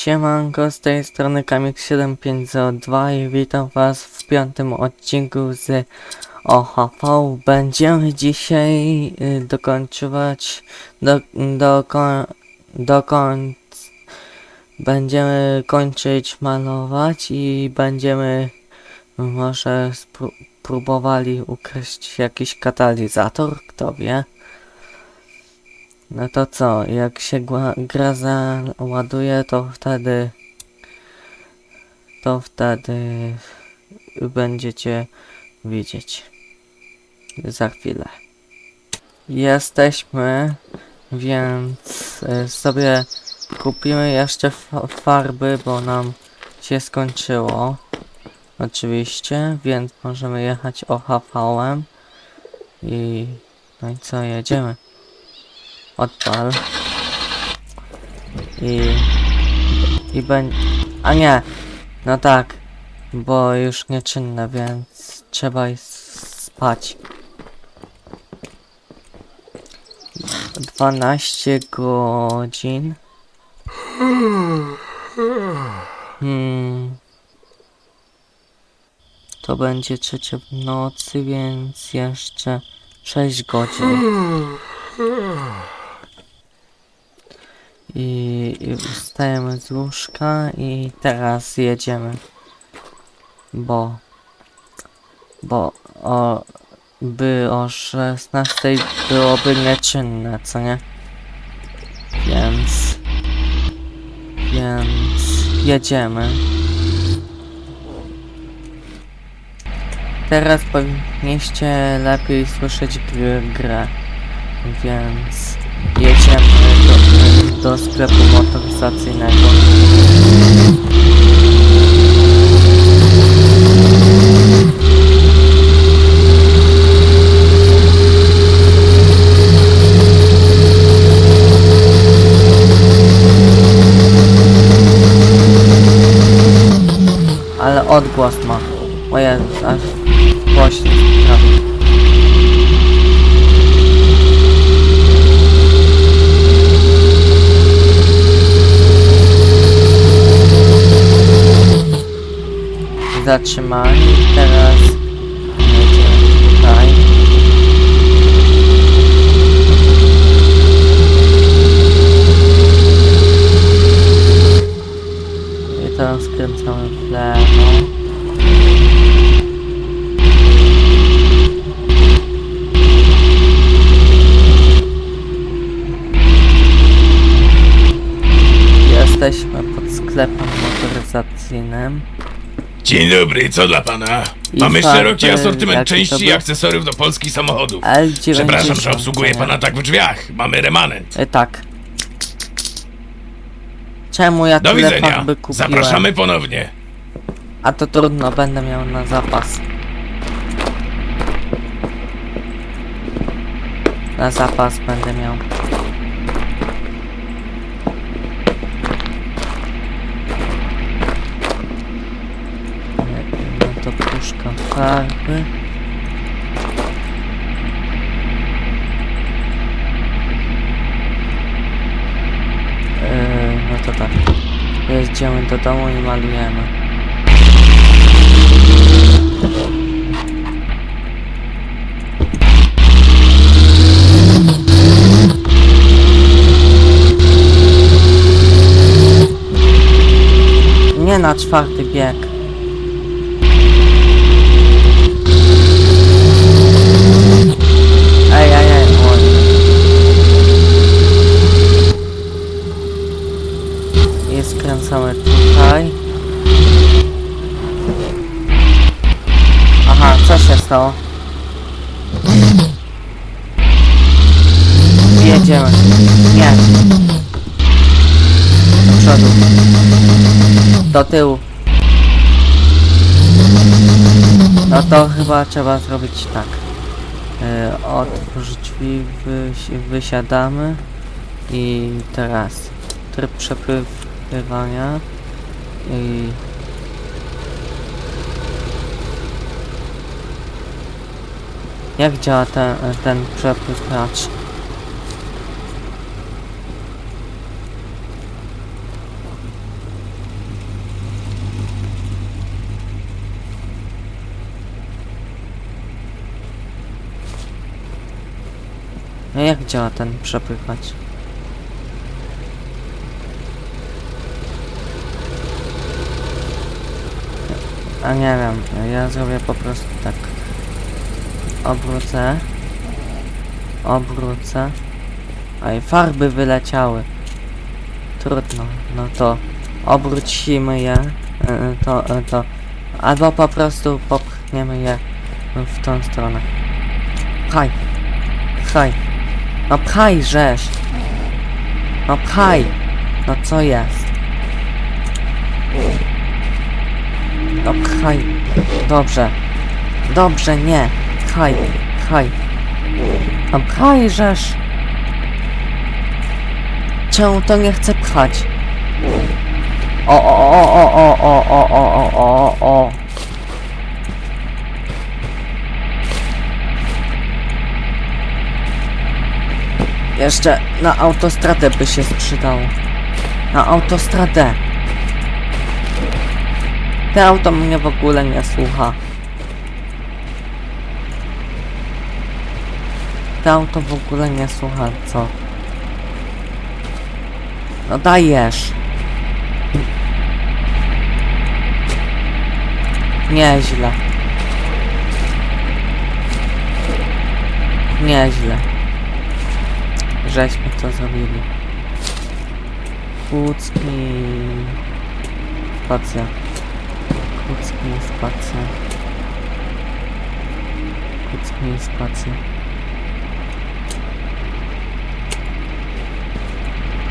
Siemanko, z tej strony Kamik7502 i witam was w piątym odcinku z OHV. Będziemy dzisiaj y, dokończywać, do, doko, dokońc, będziemy kończyć malować i będziemy może spró- próbowali ukraść jakiś katalizator, kto wie. No to co, jak się gra załaduje, to wtedy to wtedy będziecie widzieć za chwilę. Jesteśmy, więc y, sobie kupimy jeszcze fa- farby, bo nam się skończyło. Oczywiście, więc możemy jechać OHV-em i no i co, jedziemy. Odpal. I... I będzie... A nie! No tak. Bo już nieczynne, więc trzeba spać. 12 godzin. Hmm. To będzie trzecia w nocy, więc jeszcze 6 godzin. I, i wstajemy z łóżka i teraz jedziemy. Bo bo o by o 16 byłoby nieczynne, co nie? Więc więc jedziemy. Teraz powinniście lepiej słyszeć gr grę. Więc jedziemy do, do sklepu motoryzacyjnego. Ale odgłos ma. O Jezus, aż głośno prawie. Zatrzymali, teraz jedziemy tutaj. I teraz w lewo. Jesteśmy pod sklepem motoryzacyjnym. Dzień dobry, co dla pana? I Mamy farby, szeroki asortyment jaki to części i był? akcesoriów do polskich samochodów. L90. Przepraszam, że obsługuję pana tak w drzwiach. Mamy remanent. E, tak. Czemu ja Do tyle widzenia. farby kupiłem? Zapraszamy ponownie. A to trudno, będę miał na zapas. Na zapas będę miał. Farby. Yy, no to tak. Jedziemy do domu i malujemy. Nie na czwarty bieg. Co się stało? Jedziemy. Nie. Do przodu. Do tyłu. No to chyba trzeba zrobić tak. Yy, otwórz drzwi, wysi wysiadamy i teraz tryb przepływania i Jak działa ten, ten przepychacz? No jak działa ten przepychacz? A nie wiem, ja zrobię po prostu tak. Obrócę. Obrócę. I farby wyleciały. Trudno, no to obrócimy je. e, e, To, e, to. Albo po prostu popchniemy je w tą stronę. Pchaj. Pchaj. No pchaj, żeż. No pchaj. No co jest? No pchaj. Dobrze. Dobrze, nie. Pchaj. Pchaj. No pchaj, żeż. Czemu to nie chce pchać? O, o, o, o, o, o, o, o, o, o, o. Jeszcze na autostradę by się sprzedało. Na autostradę. Te auto mnie w ogóle nie słucha. Te auto w ogóle nie słucha, co? No dajesz. Nieźle. Nieźle. Żeśmy to zrobili. Kłódzki... Spacja. Kłódzki, spacja. Kłódzki, spacja.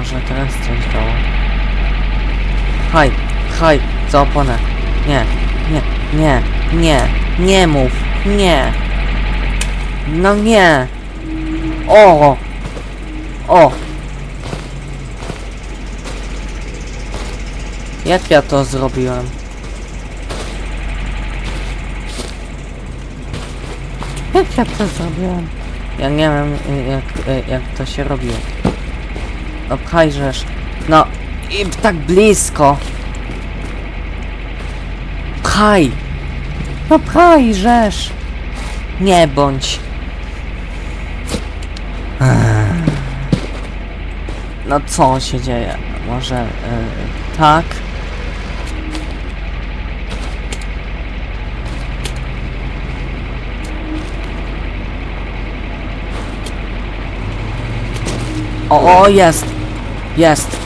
Może teraz coś dało. Haj, haj, za oponę. Nie, nie, nie, nie, nie mów, nie. No nie. O! O! Jak ja to zrobiłem? Jak ja to zrobiłem? Ja nie wiem jak, jak to się robiło. No pchajżesz. No i tak blisko. Pchaj. No pchajżesz. Nie bądź. No co się dzieje? Może y, tak? O, o, jest! Jest!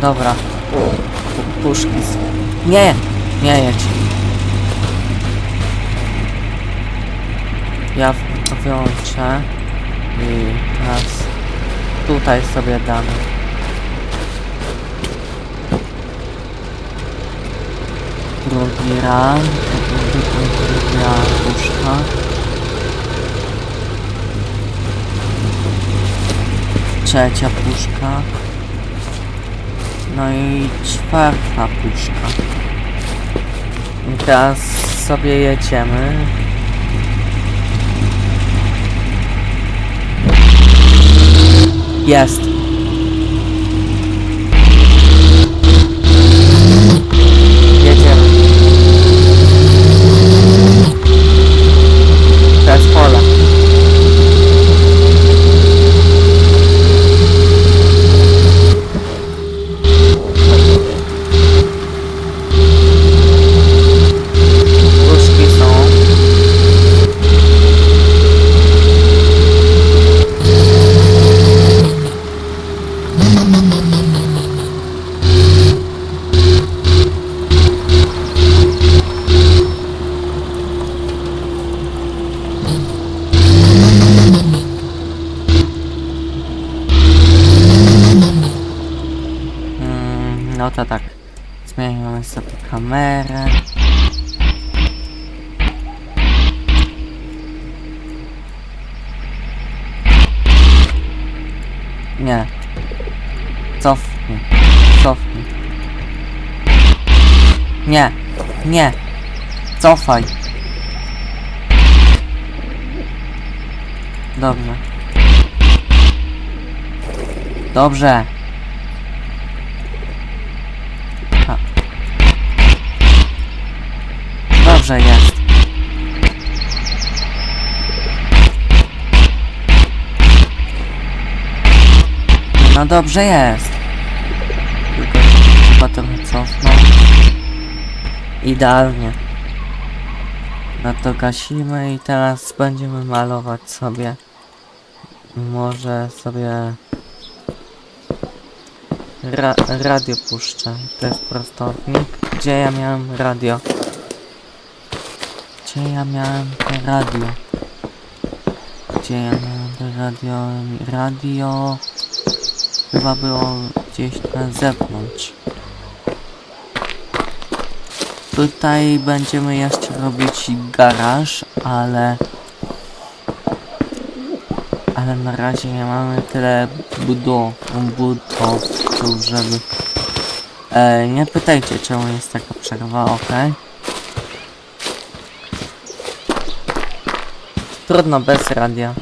Dobra. Pu- Puszki. Nie! Nie jedź. Ja to wyłączę. I teraz tutaj sobie damy. Drugi ran. Druga puszka. Trzecia puszka. No i czwarta puszka. I teraz sobie jedziemy. Jest. Nie. Cofnij. Cofnij. Nie. Nie. Cofaj. Dobrze. Dobrze. Dobrze jest. No dobrze jest. Tylko trochę cofnął. Idealnie. No to gasimy i teraz będziemy malować sobie. Może sobie ra radio puszczę. To jest prostownik. Gdzie ja miałem radio? Gdzie ja miałem to radio? Gdzie ja miałem to radio? Radio chyba było gdzieś na zewnątrz. Tutaj będziemy jeszcze robić garaż, ale ale na razie nie mamy tyle budow, budowców, żeby e, nie pytajcie czemu jest taka przerwa, ok? Trudno bez radia.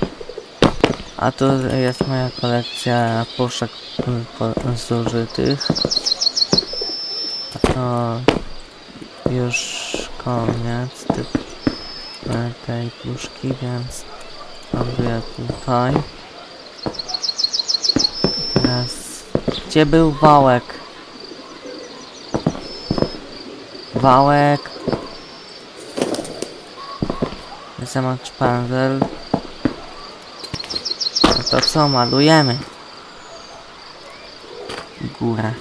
A tu jest moja kolekcja puszek zużytych. To już koniec e, tej puszki, więc ląduję tutaj. Teraz, gdzie był wałek? Wałek. Zamacz pędzel. To co, malujemy? Górę.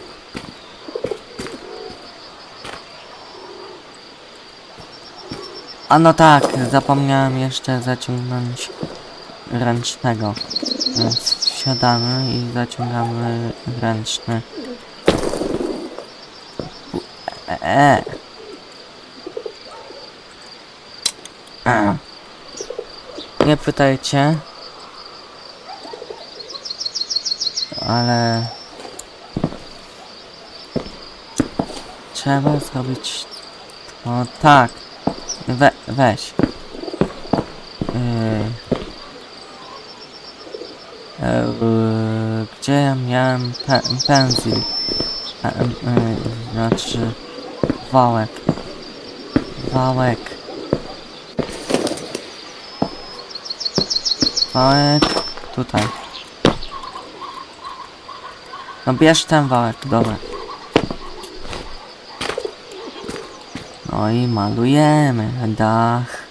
A no tak, zapomniałem jeszcze zaciągnąć ręcznego. Więc wsiadamy i zaciągamy ręczny. E, e. A. Nie pytajcie. Ale... Trzeba zrobić... O tak. We, weź. Yy. Yy, gdzie ja miałem pe pędzel? E, e, znaczy wałek. Wałek. Wałek. Tutaj. No bierz ten wałek, dobra. No i malujemy dach.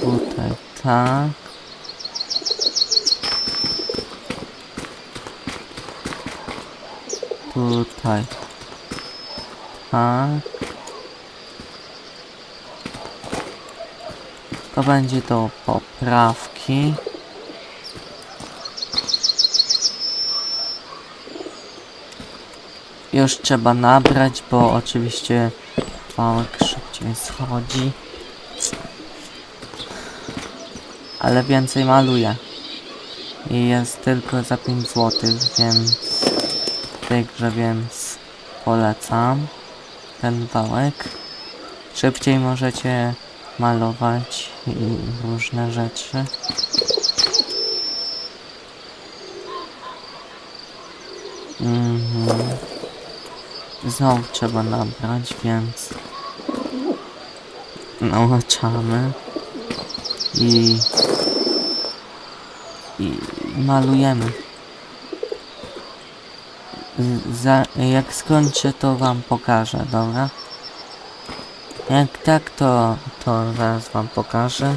Tutaj tak. Tutaj tak. To będzie do poprawki. Już trzeba nabrać, bo oczywiście wałek szybciej schodzi. Ale więcej maluję. I jest tylko za 5 zł, więc w tej grze, więc polecam ten wałek. Szybciej możecie malować i różne rzeczy. Mhm. Znowu trzeba nabrać, więc nałaczamy i i malujemy. Za, jak skończę, to wam pokażę, dobra? Jak tak, to, to zaraz wam pokażę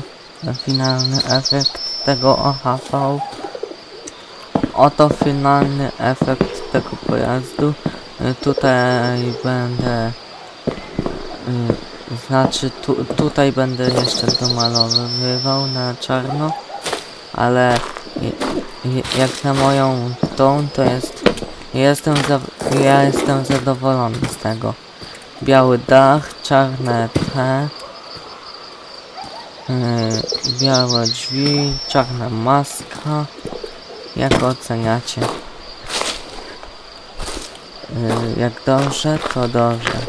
finalny efekt tego OHV. Oto finalny efekt tego pojazdu. Y, Tutaj będę... y, Znaczy, tu, tutaj będę jeszcze domalowywał na czarno. Ale jak na moją tą, to jest... Jestem za, ja jestem zadowolony z tego. Biały dach, czarne te. Yy, białe drzwi, czarna maska. Jak oceniacie? Yy, jak dobrze, to dobrze.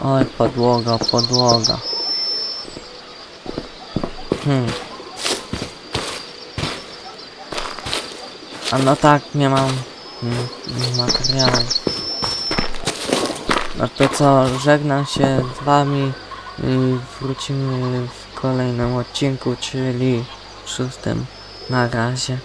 Oj, podłoga, podłoga. Hmm. A no tak, nie mam materiału. No to co, żegnam się z wami i wrócimy w kolejnym odcinku, czyli szóstym. Na razie.